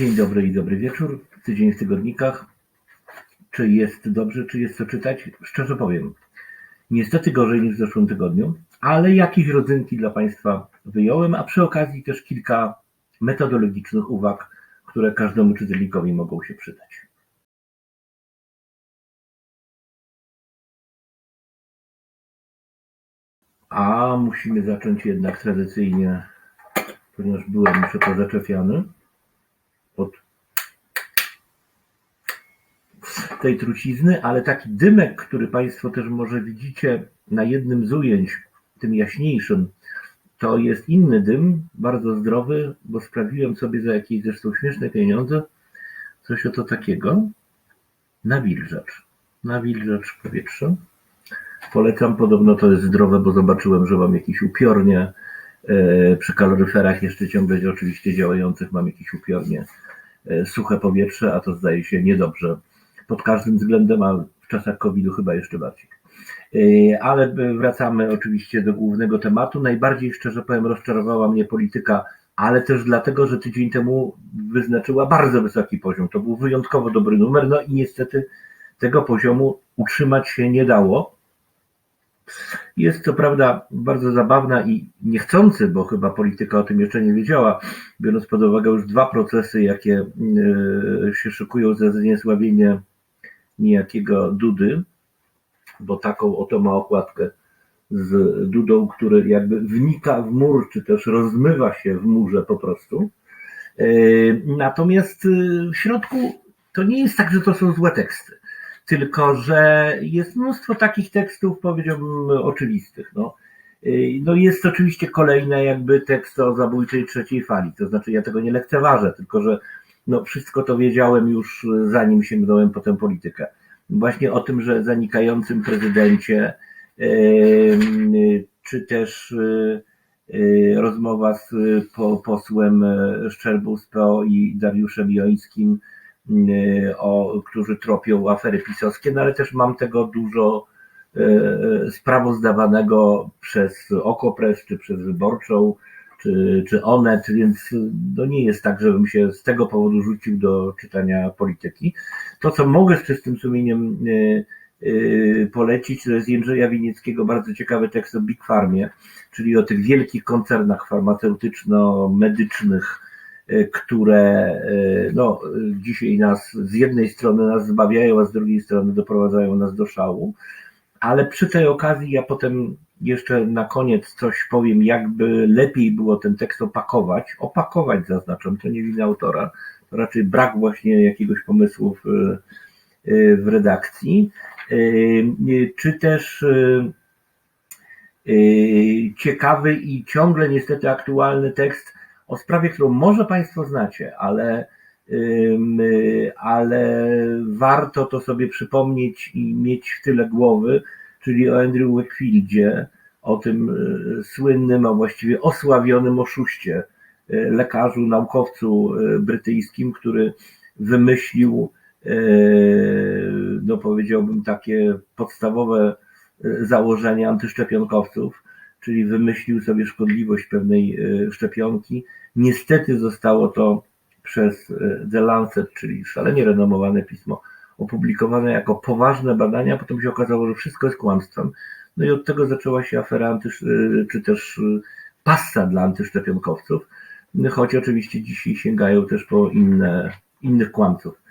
Dzień dobry i dobry wieczór. Tydzień w tygodnikach. Czy jest dobrze, czy jest co czytać? Szczerze powiem, niestety gorzej niż w zeszłym tygodniu, ale jakieś rodzynki dla Państwa wyjąłem, a przy okazji też kilka metodologicznych uwag, które każdemu czytelnikowi mogą się przydać. A musimy zacząć jednak tradycyjnie, ponieważ byłem jeszcze pozaczepiany od tej trucizny, ale taki dymek, który Państwo też może widzicie na jednym z ujęć, tym jaśniejszym, to jest inny dym, bardzo zdrowy, bo sprawiłem sobie za jakieś zresztą śmieszne pieniądze coś oto takiego. Nawilżacz. Nawilżacz powietrza. Polecam, podobno to jest zdrowe, bo zobaczyłem, że mam jakieś upiornie. E, Przy kaloryferach jeszcze ciągle oczywiście działających mam jakieś upiornie suche powietrze, a to zdaje się niedobrze pod każdym względem, a w czasach COVID-u chyba jeszcze bardziej. E, Ale wracamy oczywiście do głównego tematu. Najbardziej szczerze powiem, rozczarowała mnie polityka, ale też dlatego, że tydzień temu wyznaczyła bardzo wysoki poziom. To był wyjątkowo dobry numer, no i niestety tego poziomu utrzymać się nie dało. Jest to prawda bardzo zabawna i niechcący, bo chyba polityka o tym jeszcze nie wiedziała, biorąc pod uwagę już dwa procesy, jakie e, się szykują za zniesławienie niejakiego Dudy, bo taką oto ma okładkę z Dudą, który jakby wnika w mur, czy też rozmywa się w murze po prostu. E, Natomiast e, w środku to nie jest tak, że to są złe teksty, tylko że jest mnóstwo takich tekstów, powiedziałbym, oczywistych. No. E, No jest oczywiście kolejny jakby tekst o zabójczej trzeciej fali, to znaczy ja tego nie lekceważę, tylko że no wszystko to wiedziałem już zanim sięgnąłem po tę politykę. Właśnie o tym, że zanikającym prezydencie, em, czy też rozmowa z po, posłem Szczerbą z PO i Dariuszem Jońskim, o, którzy tropią afery pisowskie, no ale też mam tego dużo e, sprawozdawanego przez Okopres, czy przez Wyborczą, czy, czy Onet, więc to nie jest tak, żebym się z tego powodu rzucił do czytania polityki. To, co mogę z czystym sumieniem polecić, to jest Jędrzeja Winieckiego bardzo ciekawy tekst o Big Farmie, czyli o tych wielkich koncernach farmaceutyczno-medycznych, które e, no, dzisiaj nas z jednej strony nas zbawiają, a z drugiej strony doprowadzają nas do szału. Ale przy tej okazji ja potem jeszcze na koniec coś powiem, jakby lepiej było ten tekst opakować. Opakować zaznaczam, to nie wina autora, to raczej brak właśnie jakiegoś pomysłu w, e, w redakcji. Czy też ciekawy i ciągle niestety aktualny tekst o sprawie, którą może Państwo znacie, ale, y, ale warto to sobie przypomnieć i mieć w tyle głowy, czyli o Andrew Wakefieldzie, o tym y, słynnym, a właściwie osławionym oszuście, y, lekarzu, naukowcu brytyjskim, który wymyślił, no powiedziałbym, takie podstawowe założenia antyszczepionkowców, czyli wymyślił sobie szkodliwość pewnej y, szczepionki. Niestety zostało to przez y, The Lancet, czyli szalenie renomowane pismo, opublikowane jako poważne badania, potem się okazało, że wszystko jest kłamstwem. No i od tego zaczęła się afera antysz, y, czy też passa dla antyszczepionkowców, choć oczywiście dzisiaj sięgają też po inne, innych kłamców.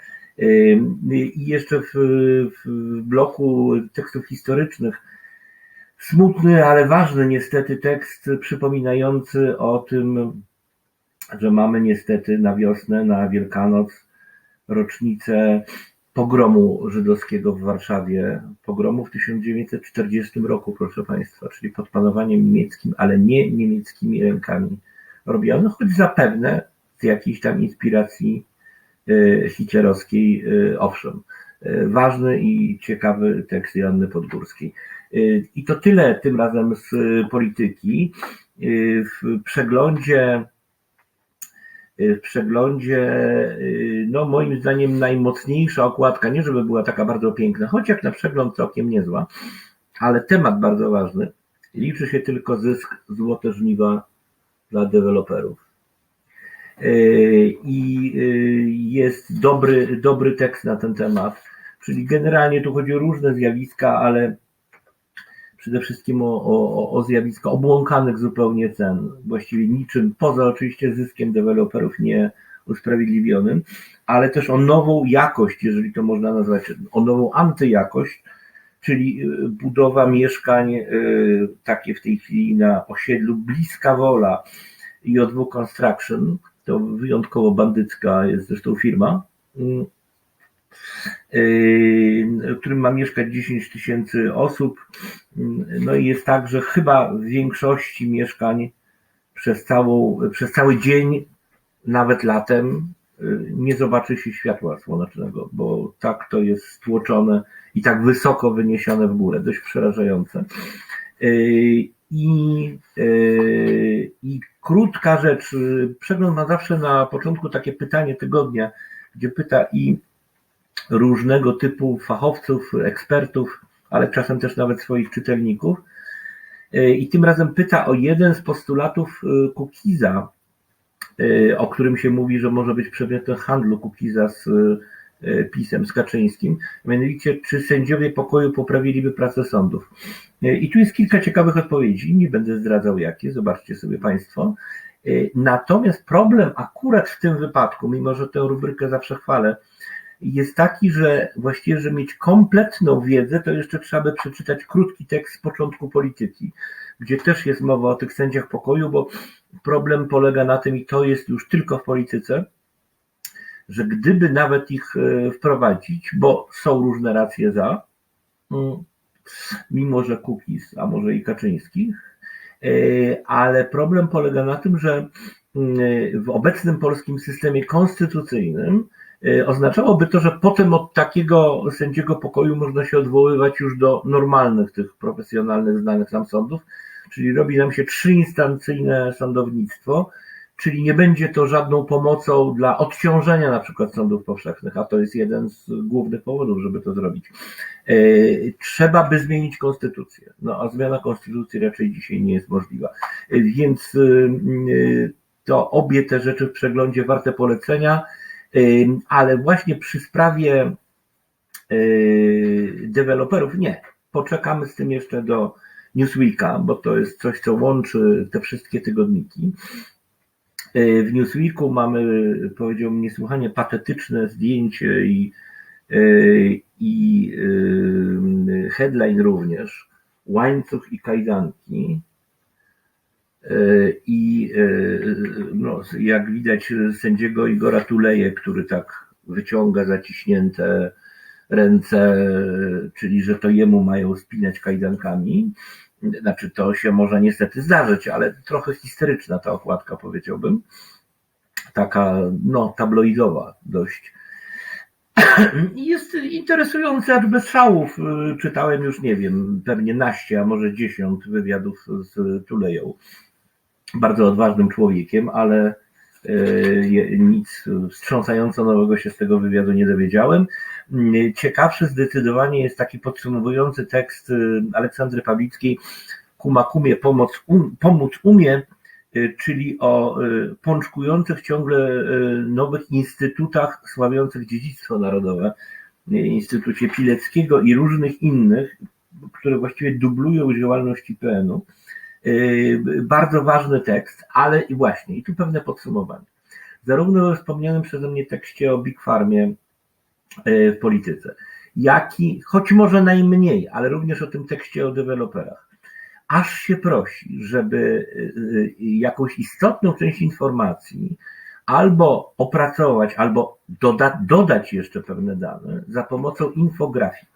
I jeszcze w, w bloku tekstów historycznych smutny, ale ważny niestety tekst przypominający o tym, że mamy niestety na wiosnę, na Wielkanoc rocznicę pogromu żydowskiego w Warszawie, pogromu w 1940 roku, proszę Państwa, czyli pod panowaniem niemieckim, ale nie niemieckimi rękami robiono, choć zapewne z jakiejś tam inspiracji e, hitlerowskiej, e, owszem. E, Ważny i ciekawy tekst Joanny Podgórskiej. E, I to tyle tym razem z e, polityki. E, W przeglądzie w przeglądzie, y, no moim zdaniem najmocniejsza okładka, nie żeby była taka bardzo piękna, choć jak na przegląd całkiem niezła, ale temat bardzo ważny. Liczy się tylko zysk złote żniwa dla deweloperów. i jest dobry, dobry tekst na ten temat. Czyli generalnie tu chodzi o różne zjawiska, ale przede wszystkim o, o, o zjawiska obłąkanych zupełnie cen, właściwie niczym, poza oczywiście zyskiem deweloperów nie usprawiedliwionym, ale też o nową jakość, jeżeli to można nazwać, o nową antyjakość, czyli y, budowa mieszkań y, takie w tej chwili na osiedlu Bliska Wola i o Construction, to wyjątkowo bandycka jest zresztą firma, mm, w którym ma mieszkać 10 tysięcy osób. No i jest tak, że chyba w większości mieszkań przez, całą, przez cały dzień, nawet latem, nie zobaczy się światła słonecznego, bo tak to jest stłoczone i tak wysoko wyniesione w górę, dość przerażające. I, i krótka rzecz, przegląd ma zawsze na początku takie pytanie tygodnia, gdzie pyta i różnego typu fachowców, ekspertów, ale czasem też nawet swoich czytelników. E, I tym razem pyta o jeden z postulatów e, Kukiza, e, o którym się mówi, że może być przedmiotem handlu Kukiza z pisem z Kaczyńskim, mianowicie czy sędziowie pokoju poprawiliby pracę sądów. I tu jest kilka ciekawych odpowiedzi, nie będę zdradzał jakie, zobaczcie sobie Państwo. Natomiast problem akurat w tym wypadku, mimo że tę rubrykę zawsze chwalę, jest taki, że właściwie, żeby mieć kompletną wiedzę, to jeszcze trzeba by przeczytać krótki tekst z początku polityki, gdzie też jest mowa o tych sędziach pokoju, bo problem polega na tym, i to jest już tylko w polityce, że gdyby nawet ich e, wprowadzić, bo są różne racje za, mm, mimo że Kukiz, a może i Kaczyński, e, ale problem polega na tym, że mm, w obecnym polskim systemie konstytucyjnym oznaczałoby to, że potem od takiego sędziego pokoju można się odwoływać już do normalnych tych profesjonalnych, znanych nam sądów, czyli robi nam się trzyinstancyjne sądownictwo, czyli nie będzie to żadną pomocą dla odciążenia na przykład sądów powszechnych, a to jest jeden z głównych powodów, żeby to zrobić. Y, trzeba by zmienić konstytucję, no a zmiana konstytucji raczej dzisiaj nie jest możliwa. Y, więc to obie te rzeczy w przeglądzie warte polecenia ale właśnie przy sprawie y, deweloperów nie. Poczekamy z tym jeszcze do Newsweeka, bo to jest coś, co łączy te wszystkie tygodniki. Y, w Newsweeku mamy, powiedziałbym, niesłychanie patetyczne zdjęcie i, y, i headline również. Łańcuch i kajdanki. I e, no, jak widać sędziego Igora Tuleje, który tak wyciąga zaciśnięte ręce, czyli że to jemu mają spinać kajdankami. Znaczy to się może niestety zdarzyć, ale trochę historyczna ta okładka powiedziałbym. Taka no tabloidowa dość. Jest interesujące, aż bez szałów. Czytałem już, nie wiem, pewnie naście, a może dziesiąt wywiadów z Tuleją bardzo odważnym człowiekiem, ale e, nic wstrząsająco nowego się z tego wywiadu nie dowiedziałem. Ciekawszy zdecydowanie jest taki podsumowujący tekst e, Aleksandry Pawlickiej Kumakumie pomóc, um, pomóc umie, e, czyli o pączkujących ciągle nowych instytutach sławiących dziedzictwo narodowe, Instytucie Pileckiego i różnych innych, które właściwie dublują działalność IPN-u. Yy, bardzo ważny tekst, ale i właśnie, i tu pewne podsumowanie. Zarówno we wspomnianym przeze mnie tekście o Big Farmie yy, w polityce, jak i, choć może najmniej, ale również o tym tekście o deweloperach, aż się prosi, żeby yy, jakąś istotną część informacji albo opracować, albo doda dodać jeszcze pewne dane za pomocą infografik.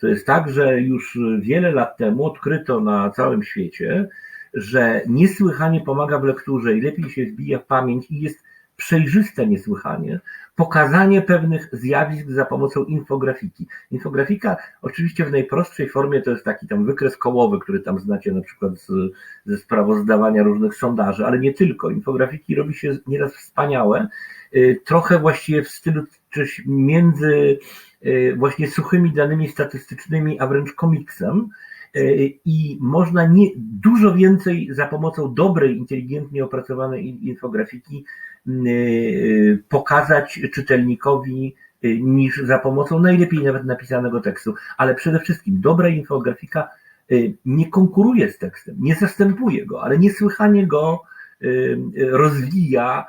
To jest tak, że już wiele lat temu odkryto na całym świecie, że niesłychanie pomaga w lekturze i lepiej się wbija w pamięć i jest przejrzyste niesłychanie pokazanie pewnych zjawisk za pomocą infografiki. Infografika oczywiście w najprostszej formie to jest taki tam wykres kołowy, który tam znacie na przykład z, ze sprawozdawania różnych sondaży, ale nie tylko. Infografiki robi się nieraz wspaniałe, y, trochę właściwie w stylu coś między Y, właśnie suchymi danymi statystycznymi, a wręcz komiksem. i można nie, dużo więcej za pomocą dobrej, inteligentnie opracowanej infografiki pokazać czytelnikowi niż za pomocą najlepiej nawet napisanego tekstu. Ale przede wszystkim dobra infografika nie konkuruje z tekstem, nie zastępuje go, ale niesłychanie go rozwija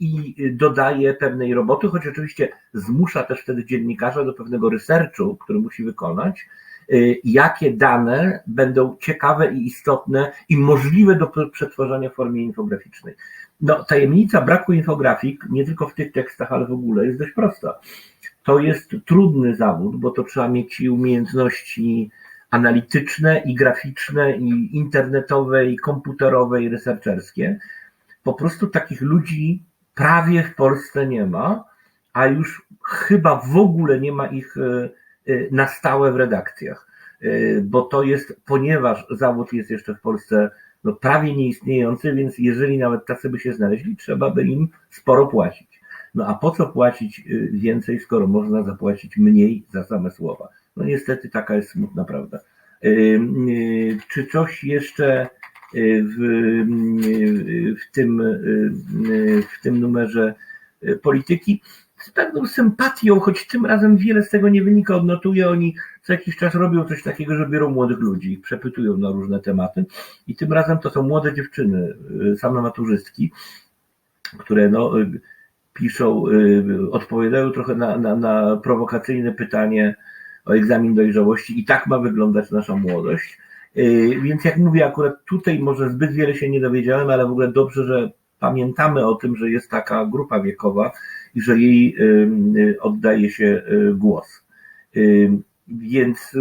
i dodaje pewnej roboty, choć oczywiście zmusza też wtedy dziennikarza do pewnego researchu, który musi wykonać, jakie dane będą ciekawe i istotne i możliwe do przetworzenia w formie infograficznej. No, tajemnica braku infografik, nie tylko w tych tekstach, ale w ogóle, jest dość prosta. To jest trudny zawód, bo to trzeba mieć umiejętności analityczne i graficzne, i internetowe, i komputerowe, i researcherskie. Po prostu takich ludzi prawie w Polsce nie ma, a już chyba w ogóle nie ma ich e, e, na stałe w redakcjach. E, bo to jest, ponieważ zawód jest jeszcze w Polsce no, prawie nieistniejący, więc jeżeli nawet tacy by się znaleźli, trzeba by im sporo płacić. No a po co płacić więcej, skoro można zapłacić mniej za same słowa? No niestety taka jest smutna prawda. Czy coś jeszcze w, w, tym, w tym numerze polityki? Z pewną sympatią, choć tym razem wiele z tego nie wynika, odnotuję, oni co jakiś czas robią coś takiego, że biorą młodych ludzi, przepytują na różne tematy i tym razem to są młode dziewczyny, same maturzystki, które no, piszą, odpowiadają trochę na, na, na prowokacyjne pytanie, o egzamin dojrzałości i tak ma wyglądać nasza młodość. Y, więc jak mówię, akurat tutaj może zbyt wiele się nie dowiedziałem, ale w ogóle dobrze, że pamiętamy o tym, że jest taka grupa wiekowa i że jej y, oddaje się y, głos. Więc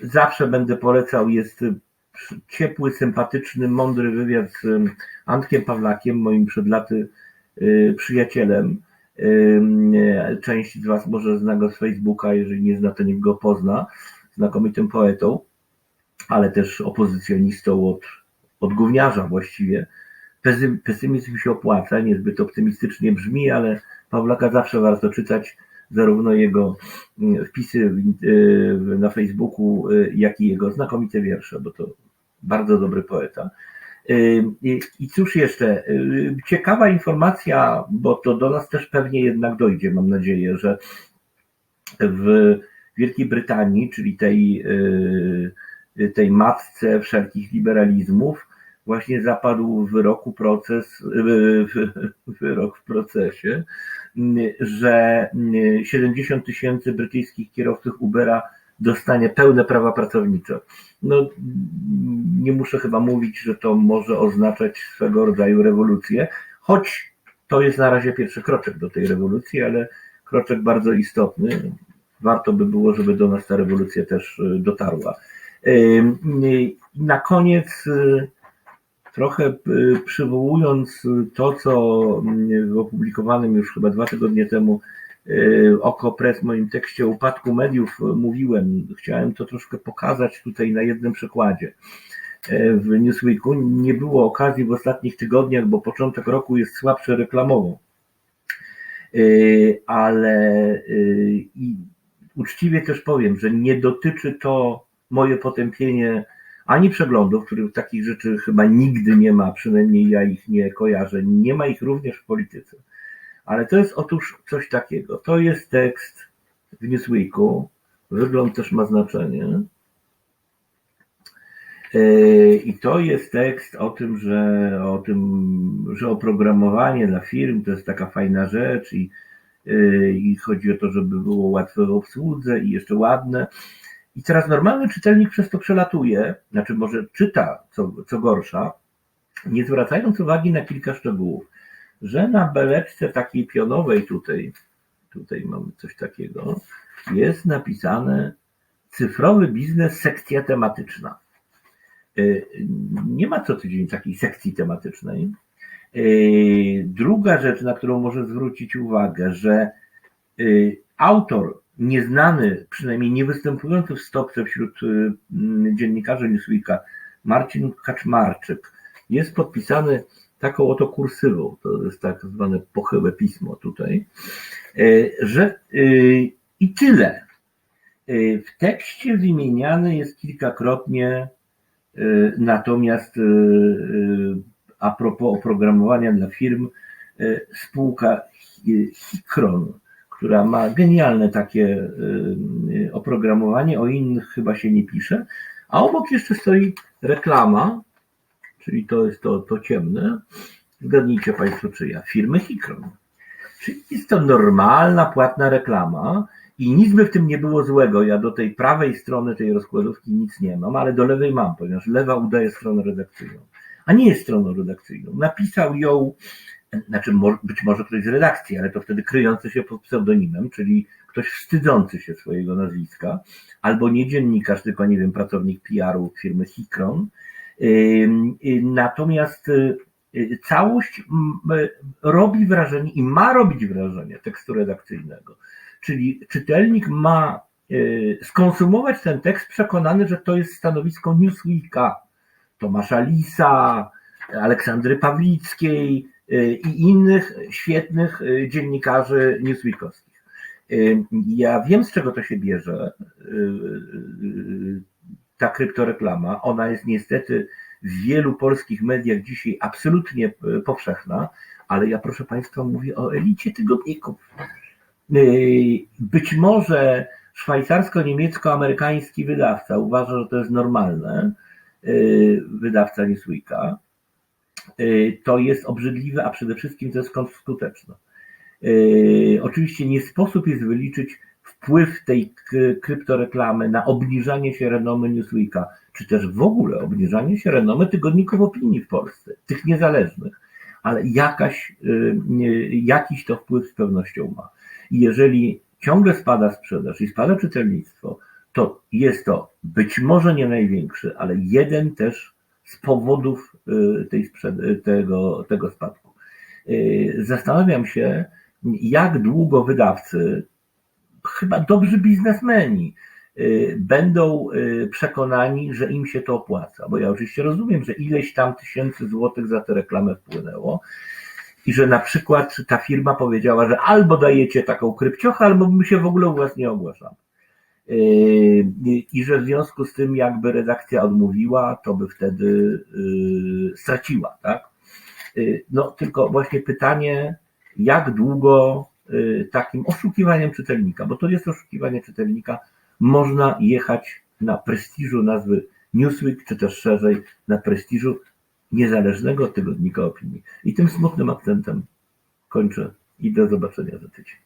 zawsze będę polecał, jest ciepły, sympatyczny, mądry wywiad z Antkiem Pawlakiem, moim przed laty przyjacielem Część z Was może zna go z Facebooka, jeżeli nie zna, to niech go pozna. Znakomitym poetą, ale też opozycjonistą od, od gówniarza właściwie. Pesymizm się opłaca, niezbyt optymistycznie brzmi, ale Pawlaka zawsze warto czytać, zarówno jego mm, wpisy na Facebooku, y, jak i jego znakomite wiersze, bo to bardzo dobry poeta. I cóż jeszcze? Ciekawa informacja, bo to do nas też pewnie jednak dojdzie, mam nadzieję, że w Wielkiej Brytanii, czyli tej, y, tej matce wszelkich liberalizmów, właśnie zapadł w wyroku proces, wyrok w procesie, że 70 tysięcy brytyjskich kierowców Ubera dostanie pełne prawa pracownicze. No, nie muszę chyba mówić, że to może oznaczać swego rodzaju rewolucję, choć to jest na razie pierwszy kroczek do tej rewolucji, ale kroczek bardzo istotny. Warto by było, żeby do nas ta rewolucja też y, dotarła. Na koniec, y, trochę y, przywołując to, co w opublikowanym już chyba dwa tygodnie temu Y, oko pres w moim tekście o upadku mediów mówiłem. Chciałem to troszkę pokazać tutaj na jednym przykładzie. Y, w Newsweeku nie było okazji w ostatnich tygodniach, bo początek roku jest słabszy reklamowo. Y, ale i uczciwie też powiem, że nie dotyczy to moje potępienie ani przeglądów, których takich rzeczy chyba nigdy nie ma, przynajmniej ja ich nie kojarzę. Nie ma ich również w polityce ale to jest otóż coś takiego. To jest tekst w Newsweeku. Wygląd też ma znaczenie. E, I to jest tekst o tym, że o tym, że oprogramowanie dla firm to jest taka fajna rzecz i, e, i chodzi o to, żeby było łatwe w obsłudze i jeszcze ładne. I teraz normalny czytelnik przez to przelatuje, znaczy może czyta, co, co gorsza, nie zwracając uwagi na kilka szczegółów że na beleczce takiej pionowej tutaj, tutaj mamy coś takiego, jest napisane cyfrowy biznes, sekcja tematyczna. E, nie ma co tydzień takiej sekcji tematycznej. E, druga rzecz, na którą może zwrócić uwagę, że e, autor nieznany, przynajmniej nie występujący w stopce wśród dziennikarzy Newsweeka, Marcin Kaczmarczyk, jest podpisany taką oto kursywą, to jest tak zwane pochyłe pismo tutaj, e, że e, i tyle. Y, W tekście wymieniane jest kilkakrotnie, y, natomiast y, y, a propos oprogramowania dla firm, y, spółka Hi- Hikron, która ma genialne takie y, oprogramowanie, o innych chyba się nie pisze, a obok jeszcze stoi reklama, czyli to jest to, to ciemne, zgadnijcie Państwo czyja, firmy Hikron. Czyli jest to normalna, płatna reklama i nic by w tym nie było złego. Ja do tej prawej strony tej rozkładówki nic nie mam, ale do lewej mam, ponieważ lewa udaje stronę redakcyjną, a nie jest stroną redakcyjną. Napisał ją, znaczy być może ktoś z redakcji, ale to wtedy kryjący się pod pseudonimem, czyli ktoś wstydzący się swojego nazwiska, albo nie dziennikarz, tylko nie wiem, pracownik PR-u firmy Hikron. Ym, y, Natomiast y, y, całość robi wrażenie i ma robić wrażenie tekstu redakcyjnego. Czyli czytelnik ma skonsumować ten tekst przekonany, że to jest stanowisko Newsweeka, Tomasza Lisa, Aleksandry Pawlickiej i innych świetnych y, dziennikarzy newsweekowskich. Y, Ja wiem, z czego to się bierze, y, y, ta kryptoreklama. Ona jest niestety w wielu polskich mediach dzisiaj absolutnie y, powszechna, ale ja proszę Państwa mówię o elicie tygodników. Y, Być może szwajcarsko-niemiecko-amerykański wydawca uważa, że to jest normalne, y, wydawca Newsweeka, y, to jest obrzydliwe, a przede wszystkim to jest kontrskuteczne. Y, Oczywiście nie sposób jest wyliczyć wpływ tej kryptoreklamy na obniżanie się renomy Newsweeka, czy też w ogóle obniżanie się renomy tygodników opinii w Polsce, tych niezależnych, ale jakaś, y, jakiś to wpływ z pewnością ma. I jeżeli ciągle spada sprzedaż i spada czytelnictwo, to jest to być może nie największy, ale jeden też z powodów y, tej sprzed- tego, tego spadku. Y, Zastanawiam się, jak długo wydawcy, chyba dobrzy biznesmeni, y, będą y, przekonani, że im się to opłaca. Bo ja oczywiście rozumiem, że ileś tam tysięcy złotych za tę reklamę wpłynęło i że na przykład ta firma powiedziała, że albo dajecie taką krypciochę, albo my się w ogóle u was nie ogłaszamy. Yy, I że w związku z tym, jakby redakcja odmówiła, to by wtedy yy, straciła, tak? Yy, No, tylko właśnie pytanie, jak długo takim oszukiwaniem czytelnika, bo to jest oszukiwanie czytelnika, można jechać na prestiżu nazwy Newsweek, czy też szerzej na prestiżu niezależnego tygodnika opinii. I tym smutnym akcentem kończę i do zobaczenia za tydzień.